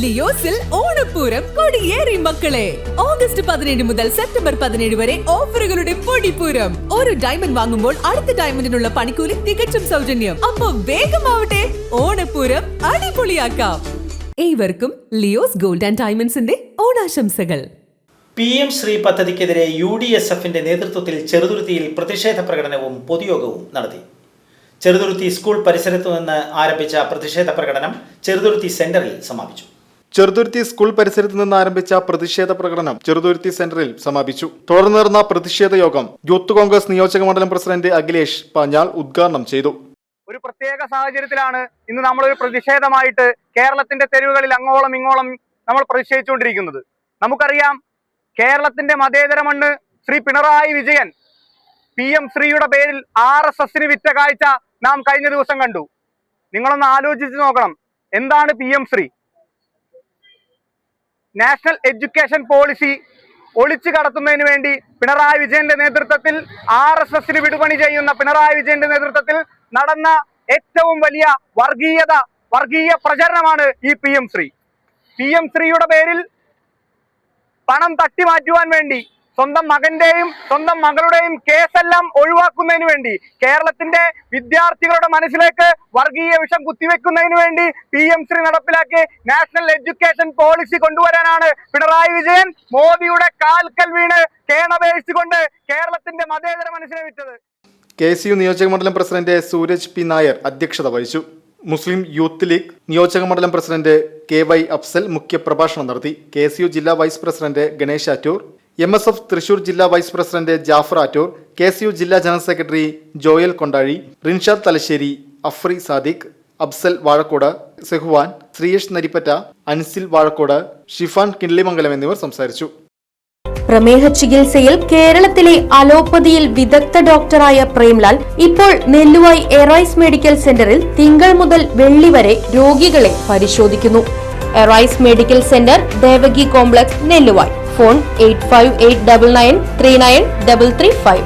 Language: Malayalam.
ലിയോസിൽ ഓണപ്പൂരം കൊടിയേറി മക്കളെ. ഓഗസ്റ്റ് പതിനേഴ് മുതൽ സെപ്റ്റംബർ പതിനേഴ് വരെ ഓഫറുകളുടെ പൊടിപ്പൂരം. ഒരു ഡയമണ്ട് വാങ്ങുമ്പോൾ അടുത്ത ഡയമണ്ടിനുള്ള പണിക്കൂലി തികച്ചും സൗജന്യം. അപ്പൊ വേഗമാവട്ടെ ഓണപ്പൂരം അടിപൊളിയാക്കാം. ഏവർക്കും ലിയോസ് ഗോൾഡ് ആൻഡ് ഡയമണ്ട്സിന്റെ ഓണാശംസകൾ. പി എം ശ്രീ പദ്ധതിക്കെതിരെ യു ഡി എസ് എഫിന്റെ നേതൃത്വത്തിൽ ചെറുതുരുത്തിയിൽ പ്രതിഷേധ പ്രകടനവും പൊതുയോഗവും നടത്തി. ചെറുതുരുത്തി സ്കൂൾ പരിസരത്തു നിന്ന് ആരംഭിച്ച പ്രതിഷേധ പ്രകടനം ചെറുതുരുത്തി സെന്ററിൽ സമാപിച്ചു. ചെറുതുരുത്തി സ്കൂൾ പരിസരത്ത് നിന്ന് ആരംഭിച്ച പ്രതിഷേധ പ്രകടനം ചെറുതുരുത്തി സെന്ററിൽ സമാപിച്ചു. തുടർന്ന് നടന്ന പ്രതിഷേധ യോഗം യൂത്ത് കോൺഗ്രസ് നിയോജക മണ്ഡലം പ്രസിഡന്റ് അഖിലേഷ് പാഞ്ഞാൾ ഉദ്ഘാടനം ചെയ്തു. ഒരു പ്രത്യേക സാഹചര്യത്തിലാണ് ഇന്ന് ഒരു പ്രതിഷേധമായിട്ട് കേരളത്തിന്റെ തെരുവുകളിൽ അങ്ങോളം ഇങ്ങോളം നമ്മൾ പ്രതിഷേധിച്ചുകൊണ്ടിരിക്കുന്നത്. നമുക്കറിയാം കേരളത്തിന്റെ മതേതര മണ്ണ് ശ്രീ പിണറായി വിജയൻ പി എം ശ്രീയുടെ പേരിൽ ആർ എസ് എസിന് വിറ്റ കാഴ്ച നാം കഴിഞ്ഞ ദിവസം കണ്ടു. നിങ്ങളൊന്ന് ആലോചിച്ച് നോക്കണം. എന്താണ് P M Shri? National education policy ഒളിച്ചു കടത്തുന്നതിന് വേണ്ടി പിണറായി വിജയന്റെ നേതൃത്വത്തിൽ ആർ എസ് എസിന് വിടുപണി ചെയ്യുന്ന പിണറായി വിജയന്റെ നേതൃത്വത്തിൽ നടന്ന ഏറ്റവും വലിയ വർഗീയത വർഗീയ പ്രചരണമാണ് ഈ P M Shri. P M ശ്രീയുടെ പേരിൽ പണം തട്ടിമാറ്റുവാൻ വേണ്ടി സ്വന്തം മകന്റെയും സ്വന്തം മകളുടെയും കേസെല്ലാം ഒഴിവാക്കുന്നതിന് വേണ്ടി കേരളത്തിന്റെ വിദ്യാർത്ഥികളുടെ മനസ്സിലേക്ക് വർഗീയ വിഷം കുത്തിവെക്കുന്നതിന് വേണ്ടി പി എം ശ്രീ നടപ്പിലാക്കി നാഷണൽ എഡ്യൂക്കേഷൻ പോളിസി കൊണ്ടുവരാനാണ് പിണറായി വിജയൻ മോദിയുടെ കാൽക്കൽ വീണ് കേണപേക്ഷിച്ചുകൊണ്ട് കേരളത്തിന്റെ മതേതര മനസ്സിനെ വിറ്റത്. കെ സി യു നിയോജക മണ്ഡലം പ്രസിഡന്റ് സൂരജ് പി നായർ അധ്യക്ഷത വഹിച്ചു. മുസ്ലിം യൂത്ത് ലീഗ് നിയോജക മണ്ഡലം പ്രസിഡന്റ് കെ വൈ അഫ്സൽ മുഖ്യപ്രഭാഷണം നടത്തി. കെ ജില്ലാ vice president Ganesh Attoor M S F Thrissur ജില്ലാ vice president Jafar Attoor K U ജില്ലാ ജനറൽ സെക്രട്ടറി ജോയൽ കൊണ്ടാഴി റിൻഷാദ് തലശ്ശേരി അഫ്രി സാദിഖ് അബ്സൽ വാഴക്കോട് സെഹുവാൻ ശ്രീയേഷ് നരിപ്പറ്റ അൻസിൽ വാഴക്കോട് ഷിഫാൻ കിൻലിമംഗലം എന്നിവർ സംസാരിച്ചു. പ്രമേഹ ചികിത്സയിൽ കേരളത്തിലെ അലോപ്പതിയിൽ വിദഗ്ധ ഡോക്ടറായ പ്രേംലാൽ ഇപ്പോൾ നെല്ലുവായി എറൈസ് മെഡിക്കൽ സെന്ററിൽ തിങ്കൾ മുതൽ വെള്ളി വരെ രോഗികളെ പരിശോധിക്കുന്നു. Arise medical centre Devaki complex Nelluvai. phone eight five eight double nine three nine double three five